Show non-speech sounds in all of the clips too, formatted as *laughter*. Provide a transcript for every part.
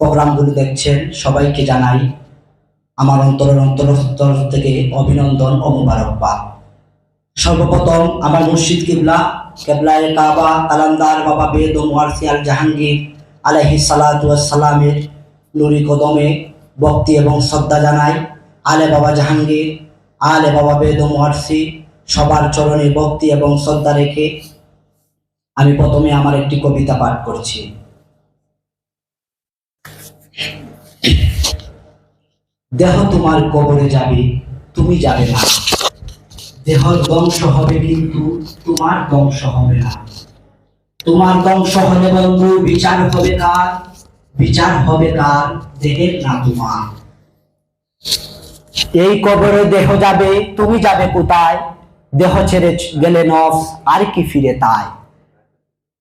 প্রোগ্রামগুলো দেখছেন, সবাইকে জানাই আমার অন্তরের অন্তরস্তর থেকে অভিনন্দন ও মুবারকবাদ। সর্বপ্রথম আমার মুর্শিদ কিবলা, কেবলায় কাবা কালান্দার বাবা বেদ মুয়ারসিয়াল জাহাঙ্গীর আলহি সালামের নুরি কদমে ভক্তি এবং শ্রদ্ধা জানাই। আলে বাবা জাহাঙ্গীর, আলে বাবা বেদ মুয়ারসি সবার চরণে ভক্তি এবং শ্রদ্ধা রেখে আমি প্রথমে আমার একটি কবিতা পাঠ করছি। দেহ তোমার কবরে যাবে, তুমি যাবে না। দেহ ধ্বংস হবে কিন্তু তোমার ধ্বংস হবে না। তোমার ধ্বংস হলে বন্ধু, বিচার হবে কার? বিচার হবে কার? দেহের না তোমার। এই কবরে দেহ যাবে, তুমি যাবে কোথায়? দেহ ছেড়ে গেলে নফ আর কি ফিরে তাই?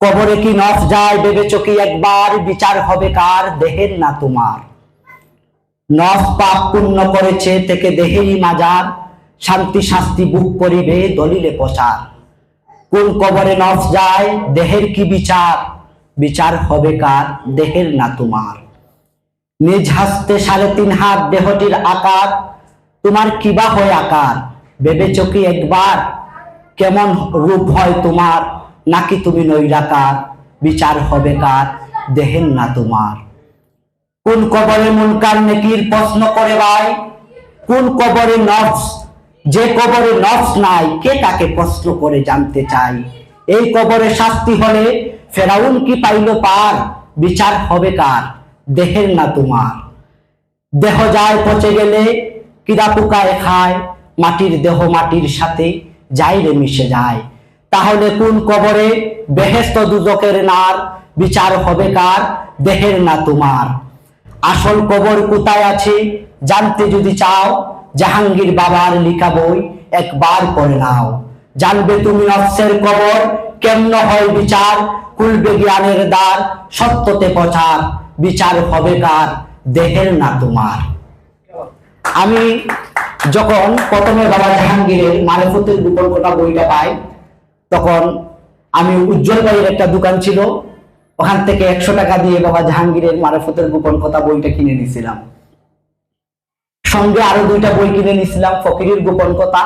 কবরে কি নফ যায়, ভেবেছ কি একবার? বিচার হবে কার? দেহের না তোমার। নফ পাপ পূর্ণ করেছে, থেকে দেহেরই মাজার। শান্তি শাস্তি বুক করিবে, দলিলে প্রচার। কোন কবরে নফ যায়, দেহের কি বিচার? বিচার হবে কার? দেহের না তোমার। নিজ হাসতে সাড়ে তিন হাত দেহটির আকার, তোমার কিবা হয় আকার? ভেবেছ কি একবার? কেমন রূপ হয় তোমার? নাকি তুমি নৈরাকার? বিচার হবে কার? দেহের না তোমার। কোন কবরে মুনকার নেকির প্রশ্ন করে ভাই? কোন কবরে নফস? যে কবরে নফস নাই, কে তাকে প্রশ্ন করে জানতে চাই এই কবরে শাস্তি হলে ফেরাউন কি পাইল পার? বিচার হবে কার? দেহের না তোমার। দেহ যায় পচে গেলে কিরা পোকায় খায়? মাটির দেহ মাটির সাথে যাই রে মিশে যায়। তাহলে কোন কবরে বেহেস্ত দুদকের নার? বিচার হবে কার? দেহের না তোমার। আসল কবর কোথায় আছে জানতে যদি চাও, জাহাঙ্গীর বাবার লিখা বই একবার পড়ে নাও। জানবে তুমি নফসের কবর কেমন হয় বিচার খুলবে জ্ঞানের দ্বার সত্যতে প্রচার, বিচার হবে কার, দেহের না তোমার। আমি যখন প্রথমে বাবা জাহাঙ্গীরের মারেফতের কথা বইটা পাই, তখন আমি উজ্জ্বল ভাইয়ের একটা দোকান ছিল ওখান থেকে একশো টাকা দিয়ে বাবা জাহাঙ্গীরের মারেফতের গোপন কথা বইটা কিনে নিয়েছিলাম। সঙ্গে আরও দুইটা বই কিনে নিয়েছিলাম, ফকিরের গোপন কথা।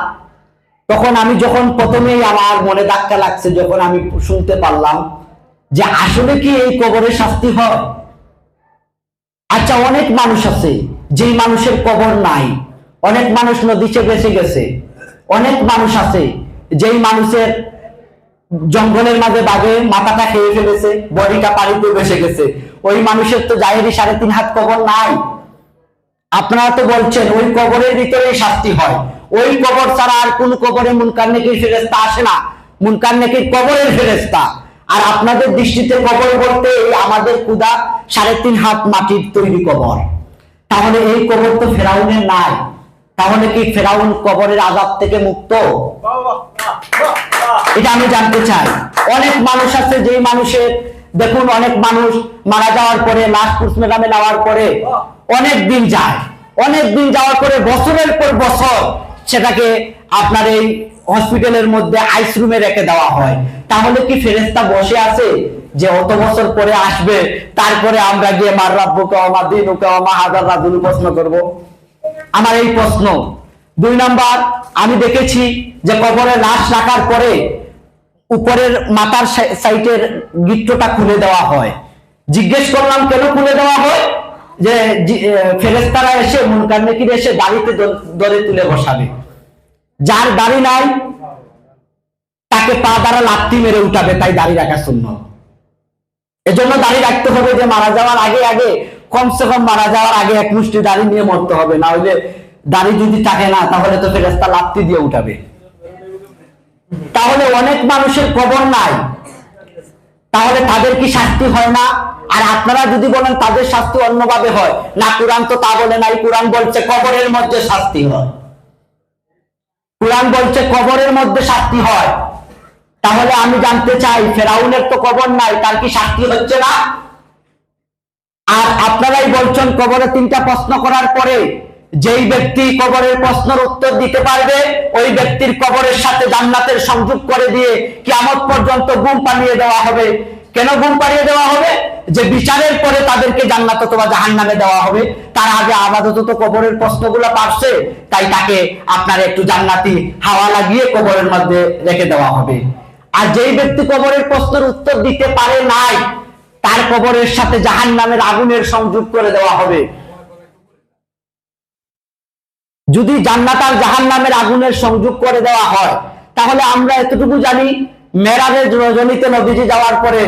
তখন আমি যখন প্রথমেই আমার মনে ধাক্কা লাগছে, যখন আমি শুনতে পারলাম যে আসলে কি এই কবরের শাস্তি হয়? আচ্ছা অনেক মানুষ আছে যেই মানুষের কবর নাই। অনেক মানুষ নদীতে বেঁচে গেছে। অনেক মানুষ আছে যেই মানুষের জঙ্গলের মাঝে বাঘে মাথাটা খেয়ে ফেলেছে, বডিটা পানিতে বেসে গেছে। ওই মানুষের তো জাহেরি সাড়ে তিন হাত কবর নাই। আপনারা তো বলছেন, ওই কবরের ভিতরে শাস্তি হয়। ওই কবর ছাড়া আর কোন কবরে মুনকার নেকির ফেরেস্তা আসে না। মুনকার নেকির কবরের ফেরেস্তা আর আপনাদের দৃষ্টিতে কবর বলতে এই আমাদের কুদা সাড়ে তিন হাত মাটির তৈরি কবর। তাহলে এই কবর তো ফেরাউনের নাই। তাহলে কি ফেরাউন কবরের আজাব থেকে মুক্ত? এটা আমি জানতে চাই। অনেক মানুষ আছে যে মানুষের, দেখুন, অনেক মানুষ মারা যাওয়ার পরে, লাশ পোস্টমর্টমে নেওয়ার পরে অনেক দিন যায়। অনেক দিন যাওয়ার পরে, বছরের পর বছর সেটাকে আপনার এই হসপিটালের মধ্যে আইস রুমে রেখে দেওয়া হয়। তাহলে কি ফেরেস্তা বসে আছে যে অত বছর পরে আসবে, তারপরে আমরা গিয়ে মার রাব্বুকে অমা দিনুকে অমা হাজার রাজুল প্রশ্ন করব? আমার এই প্রশ্ন দুই নাম্বার, আমি দেখেছি যে কবরে লাশ রাখার পরে উপরের মাথার সাইটের গিট্টটা খুলে দেওয়া হয়। জিজ্ঞেস করলাম, কেন খুলে দেওয়া হয়? যে ফেরেশতারা এসে, মুনকার নেকির এসে দাড়িতে দরে তুলে বসাবে। যার দাড়ি নাই, তাকে পা দ্বারা লাত্তি মেরে উঠাবে, তাই দাড়ি রাখা শূন্য এজন্য দাড়ি রাখতে হবে যে মারা যাওয়ার আগে আগে, কমসে কম মারা যাওয়ার আগে এক মুষ্টি দাড়ি নিয়ে মরতে হবে, না হইলে দাড়ি যদি থাকে না, তাহলে তো ফেরেস্তা লাত্তি দিয়ে উঠাবে। তাহলে অনেক মানুষের কবর নাই। তাহলে তাদের কি শাস্তি হয় না? আর আপনারা যদি বলেন তাদের শাস্তি অন্যভাবে হয়, না, কোরআন তো তা বলে নাই, কোরআন বলছে কবরের মধ্যে শাস্তি হয়। কোরআন বলছে কবরের মধ্যে শাস্তি হয়। তাহলে আমি জানতে চাই, ফেরাউনের তো কবর নাই, তার কি শাস্তি হচ্ছে না? আর আপনারাই বলছেন কবরে তিনটা প্রশ্ন করার পরে যেই ব্যক্তি কবরের প্রশ্নের উত্তর দিতে পারবে, ওই ব্যক্তির কবরের সাথে জান্নাতের সংযোগ করে দিয়ে কিয়ামত পর্যন্ত ঘুম পানিয়ে দেওয়া হবে। কেন ঘুম পানিয়ে দেওয়া হবে? যে বিচারের পরে তাদেরকে জান্নাত অথবা জাহান নামে দেওয়া হবে। তার আগে আপাতত তো কবরের প্রশ্নগুলো পারছে, তাই তাকে আপনার একটু জান্নাতি হাওয়া লাগিয়ে কবরের মধ্যে রেখে দেওয়া হবে। আর যেই ব্যক্তি কবরের প্রশ্নের উত্তর দিতে পারে নাই, তার কবরের সাথে জাহান নামের আগুনের সংযোগ করে দেওয়া হবে। যদি জান্নাত আর জাহান নামের আগুনের সংযোগ করে দেওয়া হয়, তাহলে আমরা এতটুকু জানি মেরাজের রজনীতে নবীজি যাওয়ার পরে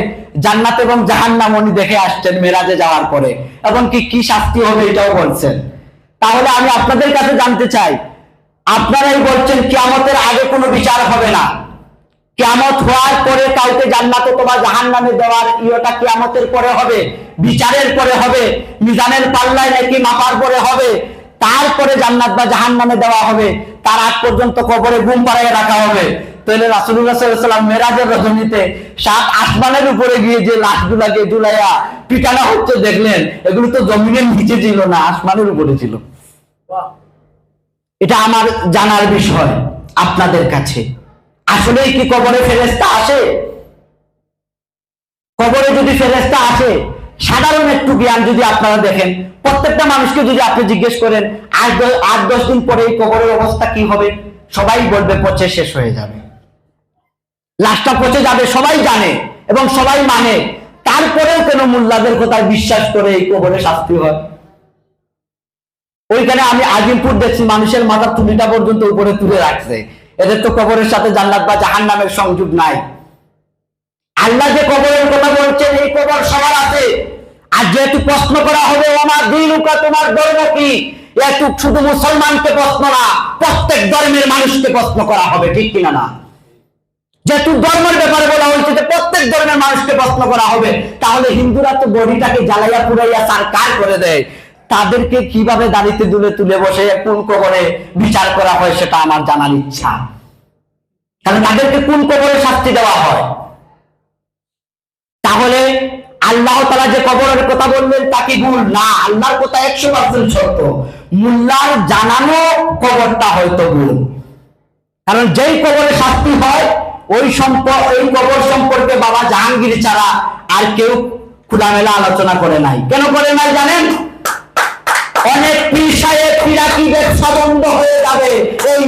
জান্নাত এবং জাহান নাম উনি দেখে আসছেন মেরাজে যাওয়ার পরে। এবং কি কি শাস্তি হবে এটাও বলছেন। তাহলে আমি আপনাদের কাছে জানতে চাই, আপনারাই বলছেন কিয়ামতের আগে কোনো বিচার হবে না। কিয়ামত হওয়ার পরে কাউকে জান্নাত অথবা জাহান নামে দেওয়ার ইয়েটা কিয়ামতের পরে হবে, বিচারের পরে হবে, মিজানের পাল্লায় নাকি মাপার পরে হবে তারপরে জান্নাত বা জাহান নামে দেওয়া হবে। তার আগ পর্যন্ত কবরে ঘুম পাড়াইয়ে রাখা হবে। তাহলে রাসুল্লাহ সাল্লাম মেরাজের রজনীতে সাত আসমানের উপরে গিয়ে যে লাশগুলাকে ঝুলাইয়া পিটানো হচ্ছে দেখলেন, এগুলো তো জমিনের নিচে ছিল না, আসমানের উপরে ছিল। এটা আমার জানার বিষয় আপনাদের কাছে। আসলেই কি কবরে ফেরেস্তা আসে? কবরে যদি ফেরেস্তা আসে সাধারণ একটু জ্ঞান যদি আপনারা দেখেন, প্রত্যেকটা মানুষকে যদি আপনি জিজ্ঞেস করেন, আট আট দশ দিন পরে এই কবরের অবস্থা কি হবে, সবাই বলবে পচে শেষ হয়ে যাবে। লাশটা পচে যাবে, সবাই জানে এবং সবাই মানে। তারপরেও কেন মোল্লাদের কথায় বিশ্বাস করে এই কবরে শাস্তি হয়। ওইখানে আমি আজিমপুর দেখছি, মানুষের মাথার তুলিটা পর্যন্ত উপরে তুলে রাখছে। এদের তো কবরের সাথে জান্নাত বা জাহান নামের সংযোগ নাই। আল্লাহ যে কবরের কথা বলছেন, এই কবর সবার আছে। আর যেহেতু প্রশ্ন করা হবে আমার দিন তোমার ধর্ম কি? শুধু মুসলমানকে প্রশ্ন না, প্রত্যেক ধর্মের মানুষকে প্রশ্ন করা হবে, ঠিক কিনা না? যেহেতু ধর্মের ব্যাপারে বলা হয়েছে যে প্রত্যেক ধর্মের মানুষকে প্রশ্ন করা হবে, তাহলে হিন্দুরা তো বডিটাকে জ্বালাইয়া পুরাইয়া সারকার করে দেয়। তাদেরকে কীভাবে দাঁড়িতে দুলে তুলে বসে কোন কবরে বিচার করা হয়, সেটা আমার জানার ইচ্ছা। তাহলে তাদেরকে কোন কবরে শাস্তি দেওয়া হয়? তাহলে আল্লাহ তালা যে কবরের কথা বললেন, তা কি ভুল? না, আল্লাহর কথা একশো পার্সেন্ট সত্য। মুল্লার জানানো কবরটা হয়তো ভুল। কারণ যেই কবরে শাস্তি হয়, ওই সম্প ওই কবর সম্পর্কে বাবা জাহাঙ্গীর ছাড়া আর কেউ খোলামেলা আলোচনা করে নাই। কেন করে নাই জানেন? অনেক পীর সাহেব পিরাকি ব্যবসা বন্ধ হয়ে যাবে এই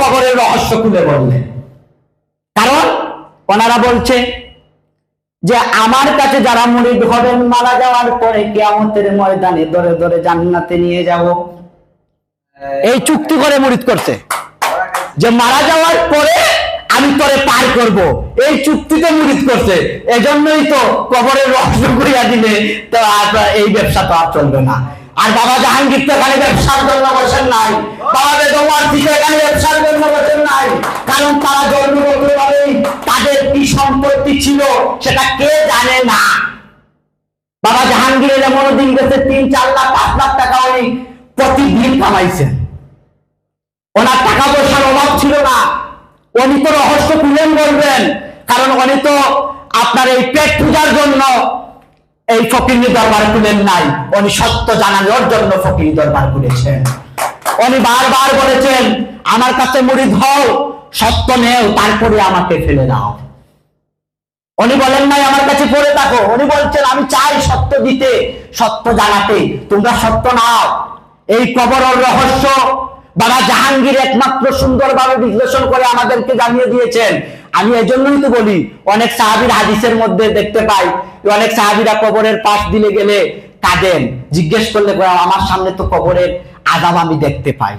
কবরের রহস্য খুলে বললেন কারণ ওনারা বলছে যে আমার কাছে যারা মুরিদ হবেন মারা যাওয়ার পরে কেয়ামতের ময়দানে ধরে ধরে জান্নাতে নিয়ে যাব। এই চুক্তি করে মুরিদ করছে। যে মারা যাওয়ার পরে আমি তোরে পার করব। এই চুক্তিতে মুরিদ করছে। এজন্যই তো কবরের রহস্য করিয়া দিলে তো আর এই ব্যবসা তো আর চলবে না। আর বাবা জাহাঙ্গীর তো এখানে ব্যবসার জন্য বসেন নাই। বাবা বেদমার দিকে এখানে ব্যবসার জন্য বসেন নাই। কারণ তারা জন্মগতভাবেই তাদের কি সম্পত্তি ছিল সেটা কে জানে না। বাবা জাহাঙ্গীরের এমন দিন গেছে তিন, চার লাখ, পাঁচ লাখ টাকা উনি প্রতিদিন কামাইছেন। ওনার টাকা পয়সার অভাব ছিল না। উনি তো রহস্য খুলেন বলবেন কারণ উনি তো আপনার এই পেট পূজার জন্য এই ফকির দরবার খুলেন নাই। উনি সত্য জানানোর জন্য ফকির দরবার খুলেছেন। উনি বারবার বলেছেন, আমার কাছে মুড়িদ হও, সত্য নেও, তারপরে আমাকে ফেলে দাও। উনি বলেন নাই, আমার কাছে পড়ে থাকো। উনি বলছেন, আমি চাই সত্য দিতে, সত্য জানাতে। তোমরা সত্য নাও। এই কবরের রহস্য, বাবা জাহাঙ্গীর একমাত্র সুন্দরভাবে বিশ্লেষণ করে আমাদেরকে জানিয়ে দিয়েছেন আমি এজন্যই তো বলি, অনেক সাহাবির হাদিসের মধ্যে দেখতে পাই, অনেক সাহাবিরা কবরের পাশ দিলে গেলে কাঁদেন। জিজ্ঞেস করলে আমার সামনে তো কবরের আদাব আমি দেখতে পাই।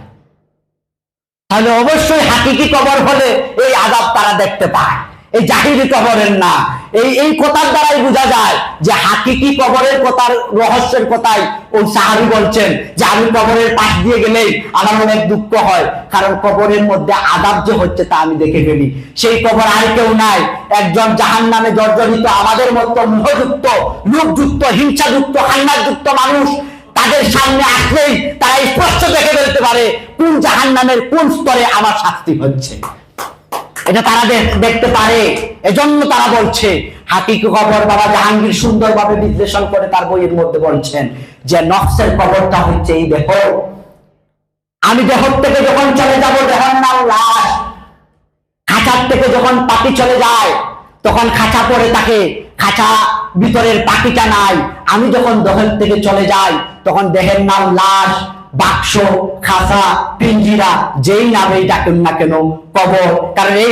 তাহলে অবশ্যই হাকিকি কবর হলে এই আদাব তারা দেখতে পায়। এই জাহিরি কবরের না। এই এই কথার দ্বারাই বোঝা যায় যে হাকিকি কবরের কথার রহস্যের কথাই ওই সাহাবি বলছেন যে আমি কবরের পাশ দিয়ে গেলেই আমার অনেক দুঃখ হয়, কারণ কবরের মধ্যে আদাব যে হচ্ছে তা আমি দেখে ফেলি। সেই কবর আর কেউ নাই। একজন জাহান নামে জর্জরিত, আমাদের মতো মোহযুক্ত, লোকযুক্ত, হিংসাযুক্ত হান্নাযুক্ত মানুষ তাদের সামনে আসলেই তারা স্পষ্ট দেখে ফেলতে পারে কোন জাহান নামের কোন স্তরে আমার শাস্তি হচ্ছে। এটা তারা দেখ- দেখতে পারে। এজন্য তারা বলছে, হাকিকি কবর বাবা জাহাঙ্গীর সুন্দরভাবে বিশ্লেষণ করে তার বইয়ের মধ্যে বলছেন যে নকশের কবরটা হচ্ছে এই দেহ। আমি দেহ থেকে যখন চলে যাব, দেহর নাম লাশ। খাঁচার থেকে যখন পাখি চলে যায়, তখন খাঁচা পড়ে থাকে। খাঁচা ভিতরের পাখিটা নাই। আমি যখন দেহের থেকে চলে যাই, তখন দেহের নাম লাশ। বাক্স খাঁচা পিঞ্জিরা, যেই নামেই ডাকুন না কেন কবর কারণ এই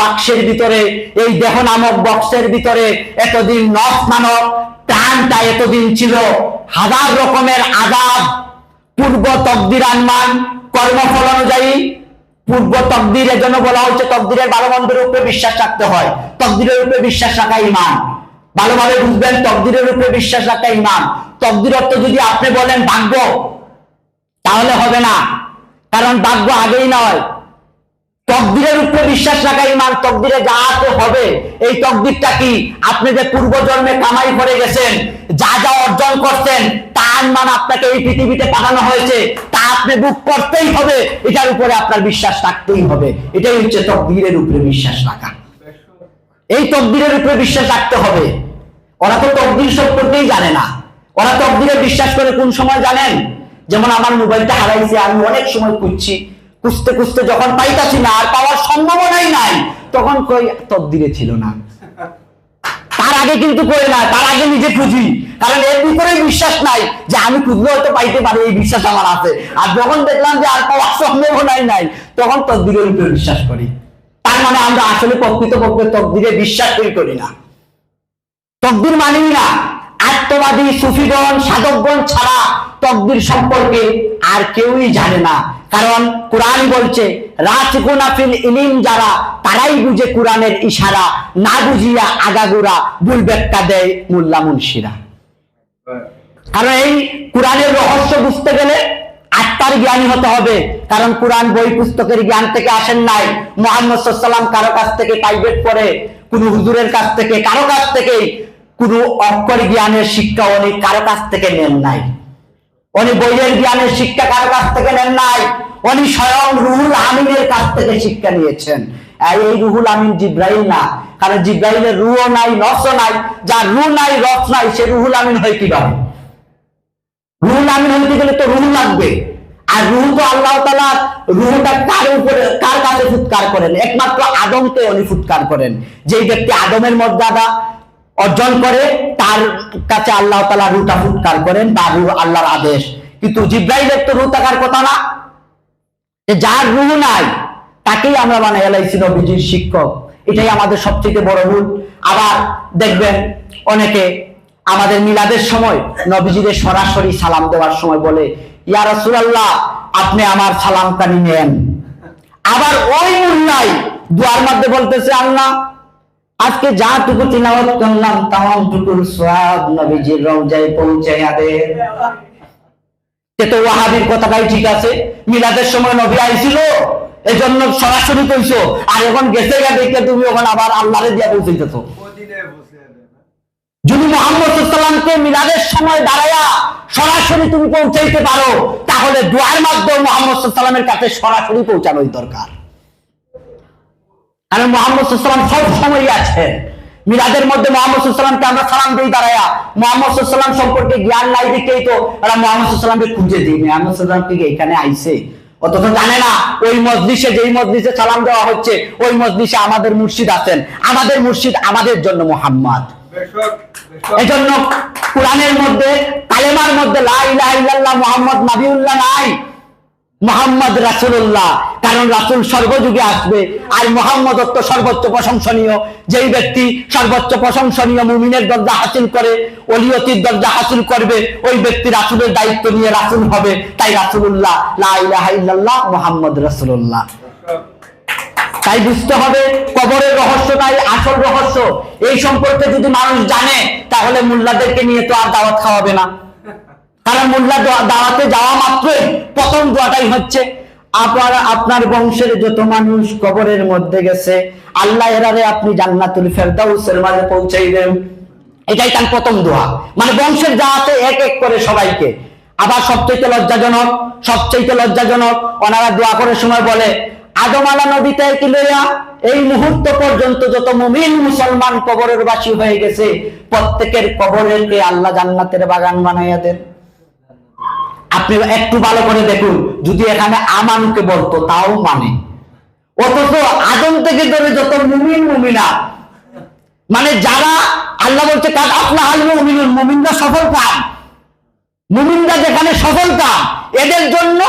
বাক্সের ভিতরে, এই দেহ নামক বক্সের ভিতরে এতদিন নখ নামক প্রাণটা এতদিন ছিল। হাজার রকমের আদাব পূর্ব তকদির আনমান, কর্মফল অনুযায়ী পূর্ব তকদিরের জন্য বলা হচ্ছে তকদিরের ভালো মন্দের উপরে বিশ্বাস রাখতে হয়। তকদিরের উপরে বিশ্বাস রাখা ইমান ভালোভাবে বুঝবেন, তকদিরের উপরে বিশ্বাস রাখা ইমান তকদির অর্থ যদি আপনি বলেন, ভাগ্য তাহলে হবে না। কারণ ভাগ্য আগেই নয়। তকদিরের উপরে বিশ্বাস রাখা ইমান, তকদিরে যা আছে হবে। এই তকদিরটা কি? আপনি যে পূর্ব জন্মে কামাই করে গেছেন, যা যা অর্জন করছেন, তার মান আপনাকে এই পৃথিবীতে পাঠানো হয়েছে। তা আপনি বুক করতেই হবে। এটার উপরে আপনার বিশ্বাস রাখতেই হবে। এটাই হচ্ছে তকদিরের উপরে বিশ্বাস রাখা। এই তকদিরের উপরে বিশ্বাস রাখতে হবে। ওরা তো তকদির সম্পর্কেই জানে না। ওরা তকদিরে বিশ্বাস করে কোন সময় জানেন? যেমন আমার মোবাইলটা হারাইছে, আমি অনেক সময় খুঁজছি। খুঁজতে খুঁজতে যখন পাইতাছি না, আর পাওয়ার সম্ভাবনাই নাই। তখন কই, তকদিরে ছিল না। তার আগে কিন্তু করে না, তার আগে নিজে খুঁজি। কারণ এর ভিতরে বিশ্বাস নাই যে আমি খুঁজলে হয়তো পাইতে পারি, এই বিশ্বাস আমার আছে। আর যখন দেখলাম যে আর পাওয়ার সম্ভাবনাই নাই, তখন তকদিরের উপরে বিশ্বাস করি। তার মানে আমরা আসলে প্রকৃতপক্ষে তকদিরে বিশ্বাসই করি না। তকদির মানি না। আত্মবাদী সুফিগণ, সাধকগণ ছাড়া তকদির সম্পর্কে আর কেউই জানে না। কারণ কোরআন বলছে ইলিম যারা, তারাই বুঝে কোরআনের ইশারা। না বুঝিয়া ভুল ব্যাখ্যা দেয় মোল্লা মুন্সিরা। কারণ এই কোরআনের রহস্য বুঝতে গেলে আত্মার জ্ঞানী হতে হবে। কারণ কোরআন বই পুস্তকের জ্ঞান থেকে আসেন নাই। মোহাম্মদ সাল্লাম কারও কাছ থেকে প্রাইভেট পড়ে, কোন হুজুরের কাছ থেকে, কারও কাছ থেকে কোন অক্ষর জ্ঞানের শিক্ষা উনি কারও কাছ থেকে নেন নাই। উনি বইয়ের জ্ঞানের শিক্ষা কারও কাছ থেকে নেন নাই। উনি স্বয়ং রুহুল আমিনের কাছ থেকে শিক্ষা নিয়েছেন। এই রুহুল আমিন জিব্রাইল না, কারণ জিব্রাইলের রুও নাই রসও নাই, যার রু নাই রস নাই, সে রুহুল আমিন হয় কীভাবে? রুহুল আমিন হইতে গেলে তো রুহ লাগবে। আর রুহ তো আল্লাহ তালা রুহটা কার উপরে, কার কাছে ফুৎকার করেন? একমাত্র আদমকে উনি ফুৎকার করেন। যেই ব্যক্তি আদমের মর্যাদা অর্জন করে, তার কাছে আল্লাহ তালা রুটা ফুৎকার করেন বা রুহ আল্লাহর আদেশ। কিন্তু জিব্রাইলের তো রু থাকার কথা না। যার রুহ নাই, তাকেই আমরা বানাই এলাইছি নবীজির শিক্ষক। এটাই আমাদের সবথেকে বড় ভুল। আবার দেখবেন, অনেকে আমাদের মিলাদের সময় নবীজিদের সরাসরি সালাম দেওয়ার সময় বলে, ইয়া রাসূলুল্লাহ, আপনি আমার সালামকানি নেন। আবার ওই মুল্লাই দুয়ার মধ্যে বলতেছে আল্লাহ আজকে যাটুকু তিলাওয়াত করলাম তাম টুকুর সওয়াব নবীজির রওজায় পৌঁছাইয়া দে তো ওয়াহাবির কথাটাই ঠিক আছে। মিলাদের সময় নবী আইছিল এজন্য সরাসরি কইছো আর এখন গেছে গা দেখে তুমি ওখানে আবার আল্লাহরে দিয়া পৌঁছাইতেছো। যদি মোহাম্মদ সাল্লামকে মিলাদের সময় দাঁড়ায়া সরাসরি তুমি পৌঁছাইতে পারো তাহলে দোয়ার মাধ্যমে মোহাম্মদ সাল্লামের কাছে সরাসরি পৌঁছানোই দরকার। কারণ মোহাম্মদ সাল্লাম সব সময় আছেন মিলাদের মধ্যে মোহাম্মদ সাল্লামকে আমরা সালাম দিই, দাঁড়ায়া। মোহাম্মদ সাল্লাম সম্পর্কে জ্ঞান নাই দিকেই তো ওরা মোহাম্মদ সাল্লামকে খুঁজে দিই মোহাম্মদ সাল্লাম কি এখানে আইছে? অথচ জানে না, ওই মসজিদে যেই মসজিদে সালাম দেওয়া হচ্ছে, ওই মসজিদে আমাদের মুর্শিদ আছেন। আমাদের মুর্শিদ আমাদের জন্য মোহাম্মদ। এজন্য কোরআনের মধ্যে, কালেমার মধ্যে লা ইলাহা ইল্লাল্লাহ মুহাম্মদ নাবিউল্লাহ নাই। মোহাম্মদ রাসূলুল্লাহ, কারণ রাসূল সর্বযুগে আসবে। আর মোহাম্মদ তো সর্বোচ্চ প্রশংসনীয়, যেই ব্যক্তি সর্বোচ্চ প্রশংসনীয় মুমিনের দরজা হাসিল করে অলিয়তির দরজা হাসিল করবে, ওই ব্যক্তি রাসূলের দায়িত্ব নিয়ে রাসূল হবে। তাই রাসূলুল্লাহ, লা ইলাহা ইল্লাল্লাহ, মুহাম্মদ তাই বুঝতে হবে, কবরের রহস্য রহস্যটাই আসল রহস্য। এই সম্পর্কে যদি মানুষ জানে, তাহলে মোল্লাদেরকে নিয়ে তো আর দাওয়াত খাওয়াবে না। কারণ মোল্লা দাওয়াতে যাওয়া মাত্রই প্রথম দোয়াটাই হচ্ছে, আপনার আপনার বংশের যত মানুষ কবরের মধ্যে গেছে, আল্লাহ এরারে আপনি জান্নাতুল ফেরদাউসের মাঝে পৌঁছাইবেন। এটাই তার প্রথম দোয়া। মানে বংশের যাওয়াতে এক এক করে সবাইকে। আবার সবচেয়ে লজ্জাজনক সবচেয়ে লজ্জাজনক, ওনারা দোয়া করার সময় বলে, আদম আলা নবী থেকে লইয়া এই মুহূর্ত পর্যন্ত যত মুমিন মুসলমান কবরের বাসী হয়ে গেছে, প্রত্যেকের কবরেরকে আল্লাহ জান্নাতের বাগান বানাইয়া দেন? আপনি একটু ভালো করে দেখুন, যদি এখানে আমানুকে বলতো, তাও মানে। অথচ আদম থেকে ধরে যত মুমিন মুমিনা মানে যারা আল্লাহ বলছে কাজ আপনার আল মুমিনুল মুমিনরা সফল কাম। মুমিনরা যেখানে সফল কাম, এদের জন্য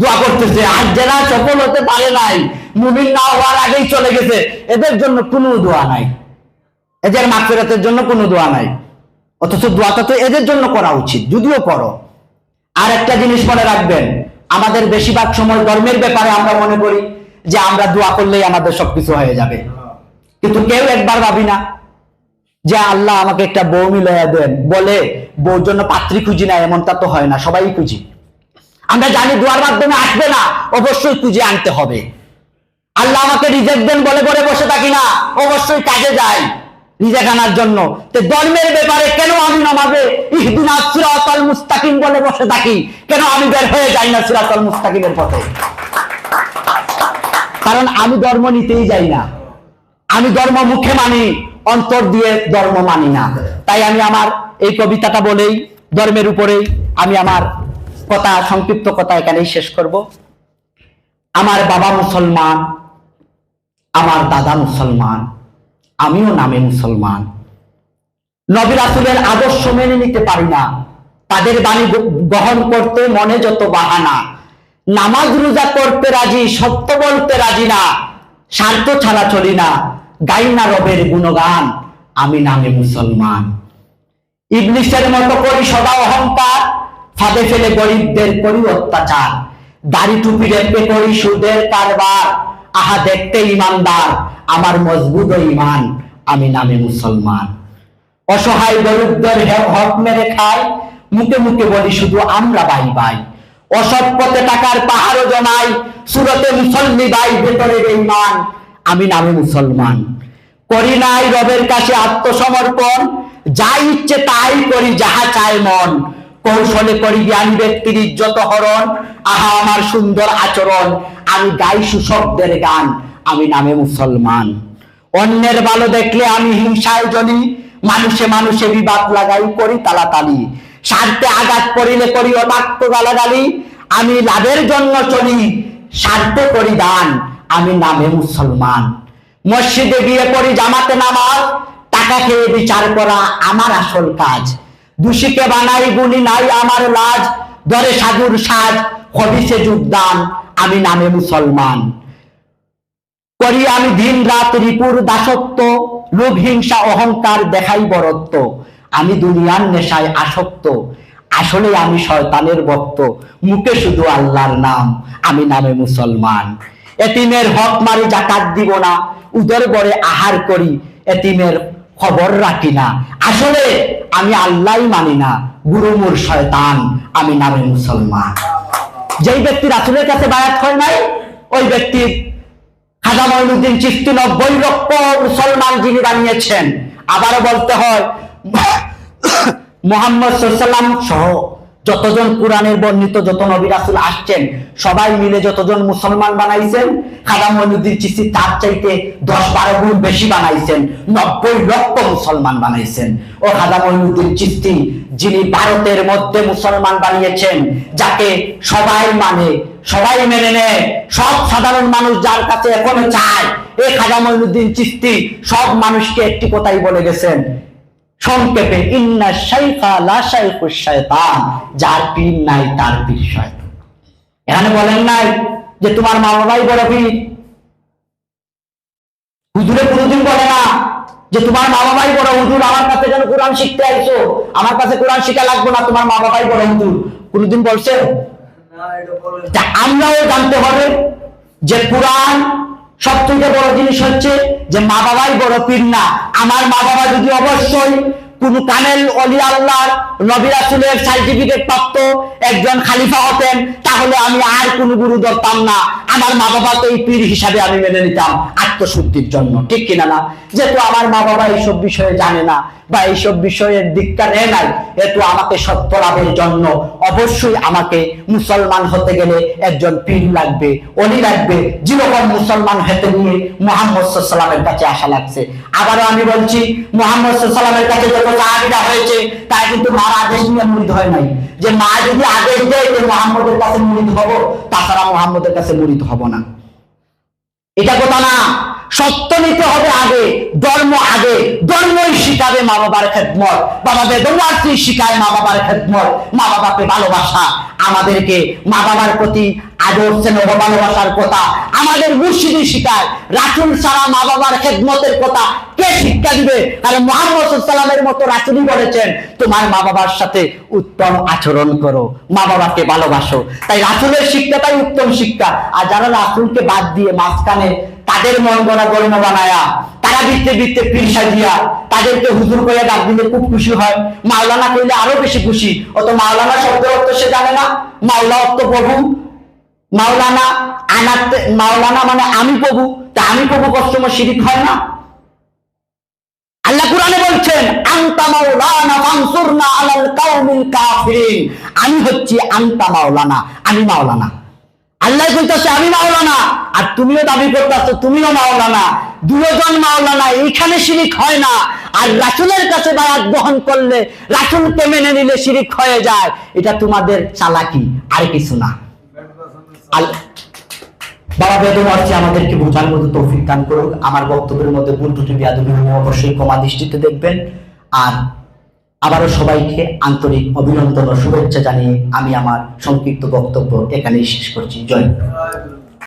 দোয়া করতেছে, আর যারা সফল হতে পারে নাই, মুমিন না হওয়ার আগেই চলে গেছে, এদের জন্য কোনো দোয়া নাই। এদের মাফেরাতের জন্য কোনো দোয়া নাই। অথচ দোয়াটা তো এদের জন্য করা উচিত, যদিও করো। আর একটা জিনিস মনে রাখবেন, আমাদের বেশিরভাগ সময় ধর্মের ব্যাপারে আমরা মনে করি যে আমরা দোয়া করলেই আমাদের সবকিছু হয়ে যাবে। কিন্তু কেউ একবার ভাবি না যে আল্লাহ আমাকে একটা বউ মিলাইয়া দেন। বলে, বউর জন্য পাত্রী খুঁজি না, এমনটা তো হয় না, সবাই খুঁজি। আমরা জানি দোয়ার মাধ্যমে আসবে না, অবশ্যই খুঁজে আনতে হবে। আল্লাহ আমাকে রিজেক্ট দেন বলে বলে বসে থাকি না, অবশ্যই কাজে যাই। রিজেক্ট আনার জন্য ধর্মের ব্যাপারে কেন আমি নামাবে ইহদিনা সিরাতাল মুস্তাকিম বলে বসে থাকি? কেন আমি বের হয়ে যাই না সিরাতাল মুস্তাকিমের পথে? কারণ আমি ধর্ম নিতেই যাই না। আমি ধর্ম মুখে মানি, অন্তর দিয়ে ধর্ম মানি না। তাই আমি আমার এই কবিতাটা বলেই, ধর্মের উপরেই আমি আমার কথা, সংক্ষিপ্ত কথা এখানেই শেষ করব। আমার বাবা মুসলমান, আমার দাদা মুসলমান। আমিও নামে মুসলমান। নবী রাসুলের আদর্শ মেনে নিতে পারি না। তাদের বাণী গ্রহণ করতে মনে যত বাহানা। নামাজ রোজা করতে রাজি, সত্য বলতে রাজি না। স্বার্থ ছাড়া চলি না। গাই না রবের গুণগান। আমি নামে মুসলমান। ইবলিশের মতো করি সদা অহংকার। ফাঁদে ফেলে গরিবদের করি অত্যাচার। দাড়ি টুপি রেপে করি সুদের কারবার। আহা, দেখতে ইমানদার। আমার মজবুত ইমান আমি নামে মুসলমান। অসহায় গরিবদের হক মেরে খাই, মুখে মুখে বলি শুধু আমরা বাই বাই। অসৎ পথে টাকার পাহাড়ও জমাই, সুরতে মুসল্লি বাই ভেতরে বেঈমান আমি নামে মুসলমান। করি নাই রবের কাছে আত্মসমর্পণ যা ইচ্ছে তাই করি, যাহা চায় মন। কৌশলে করি জ্ঞানী ব্যক্তির ইজ্জত হরণ, আহা আমার সুন্দর আচরণ, আমি গাই সুশব্দের গান। আমি নামে মুসলমান। অন্যের ভালো দেখলে আমি হিংসায় জ্বলি মানুষে মানুষে বিবাদ লাগাই করি তালাতালি। স্বার্থে আঘাত করিলে করি অবাক্য গালাগালি, আমি লাভের জন্য চলি, স্বার্থে করি দান, আমি নামে মুসলমান। মসজিদে গিয়ে পড়ি জামাতে নামাজ, টাকা খেয়ে বিচার করা আমার আসল কাজ। দূষিকে বানাই গুলি নাই আমার লাজ, ধরে সাধুর সাজ হবিসে যোগদান, আমি নামে মুসলমান। করি আমি দিন রাত রিপুর দাসত্ব, লোভ, হিংসা, অহংকার দেখাই বরত্ব। আমি দুনিয়ার নেশায় আসক্ত, আসলে আমি শয়তানের ভক্ত। মুখে শুধু আল্লাহর নাম, আমি নামে মুসলমান। এতিমের হক মারি জাকাত দিব না, উদর বরে আহার করি, এতিমের খবর রাখি না। আসলে আমি আল্লাহই মানি না গুরুমুর শয়তান, আমি নামে মুসলমান। যেই ব্যক্তি রাসুলের কাছে বায়াত হয় নাই, ওই ব্যক্তির খাজা মঈনুদ্দিন চিস্তি নব্বই লক্ষ মুসলমান যিনি বানিয়েছেন আবারও বলতে হয় *coughs* মোহাম্মদ সাল্লাম সহ যতজন কোরআনের বর্ণিত যত নবী রাসুল আসছেন, সবাই মিলে যতজন মুসলমান বানাইছেন খাজা মঈনুদ্দিন চিস্তি তার চাইতে দশ বারো গুণ বেশি বানাইছেন, নব্বই লক্ষ মুসলমান বানাইছেন। ও খাজা মঈনুদ্দিন চিস্তি যিনি ভারতের মধ্যে মুসলমান বানিয়েছেন, যাকে সবাই মানে সবাই মেনে নেয়, সব সাধারণ মানুষ যার কাছে এখনও চায়, এ খাজা মঈনুদ্দিন চিস্তি সব মানুষকে একটি কথাই বলে গেছেন সংক্ষেপে ইন্না শাইখা লা শাইখু শয়তান যার পীর নাই তার পীর শয়তান। এখানে বলেন নাই যে তোমার মা বাবাই বড় পীর। হুজুরে কোনোদিন বলে না যে তোমার মা বাবাই বড় হুজুর আমার কাছে যেন কোরআন শিখতে আইছো। আমার কাছে কোরআন শিখা লাগবে না তোমার মা বাবাই বড় হুজুর। কোনোদিন বলছে? আমরাও জানতে হবে যে কোরআন সবথেকে বড় জিনিস হচ্ছে যে মা বাবাই বড় পীর না। আমার মা বাবা যদি অবশ্যই কোন কামেল অলি আল্লাহ নবী রাসূলের সার্টিফিকেট প্রাপ্ত একজন খালিফা হতেন, তাহলে আমি আর কোন গুরু ধরতাম না। আমার মা বাবাকে এই পীর হিসাবে আমি মেনে নিতাম আত্মশুদ্ধির জন্য, ঠিক কিনা না? যেহেতু আমার মা বাবা এইসব বিষয়ে জানে না বা এইসব বিষয়ের দিকটা নেয় নাই এতো আমাকে সত্য লাভের জন্য অবশ্যই আমাকে মুসলমান হতে গেলে একজন পীর লাগবে অলি লাগবে যেরকম মুসলমান হতে নিয়ে মোহাম্মদ সাল্লামের কাছে আসা লাগছে। আবারও আমি বলছি, মোহাম্মদ সাল্লামের কাছে যত সাহাবিরা হয়েছে তাই কিন্তু মার আদেশ নিয়ে মুরিদ হয় নাই। যে মা যদি আদেশ দেয় যে মোহাম্মদের কাছে মুরিদ হব, তাছাড়া মোহাম্মদের কাছে মুরিদ হব না। এটা কথা না। সত্য নিতে হবে আগে, ধর্ম আগে। ধর্মই শিখাবে মা বাবার খেদমত। বাবা বেদমার্থী শিখায় মা বাবার খেদমত। মা বাবাকে ভালোবাসা আমাদেরকে মা বাবার প্রতি আদর, স্নেহ, ভালোবাসার কথা আমাদের মুর্শিদি শিখায়। রাসুল মা বাবার খেদমতের কথা কে শিক্ষা দিবে? কারণ মোহাম্মদ সাল্লামের মতো রাসুলই বলেছেন, তোমার মা বাবার সাথে উত্তম আচরণ করো। মা বাবাকে ভালোবাসো। তাই রাসুলের শিক্ষাটাই উত্তম শিক্ষা। আর যারা রাসুলকে বাদ দিয়ে মাঝখানে তাদের মন গড়া না বানায়া, তারা বৃত্তে বৃত্তে পীর সাজিয়া, তাদেরকে হুজুর করে ডাক দিলে খুব খুশি হয়। মাওলানা কইলে আরও বেশি খুশি। অত মাওলানা শব্দ অর্থ সে জানে না। মাওলা অর্থ প্রভু। মাওলানা আনাতে, মাওলানা মানে আমি প্রভু। তা আমি প্রভু কষ্টম শিরিক হয় না। আল্লাহ কোরআনে বলছেন, আনতা মাওলানা ফানসুরনা আলাল কাউমিল কাফিরিন। আমি হচ্ছি আনতা মাওলানা, আমি মাওলানা। আল্লাহ বলতেছে, আমি মাওলানা। আর তুমিও দাবি করতেছো, তুমিও মাওলানা। দুজন মাওলানা, এইখানে শিরিক হয় না। আর রাসুলের কাছে বায়াত গ্রহণ করলে রাসুলকে মেনে নিলে শিরিক হয়ে যায়। এটা তোমাদের চালাকি, আর কিছু না। বাবা বেদম আমাদেরকে বোঝার মতো তৌফিক দান করুক। আমার বক্তব্যের মধ্যে ভুল ত্রুটি, বিয়াদবি অবশ্যই কমা দৃষ্টিতে দেখবেন। আর আবারও সবাইকে আন্তরিক অভিনন্দন ও শুভেচ্ছা জানিয়ে আমি আমার সংক্ষিপ্ত বক্তব্য এখানেই শেষ করছি জয়।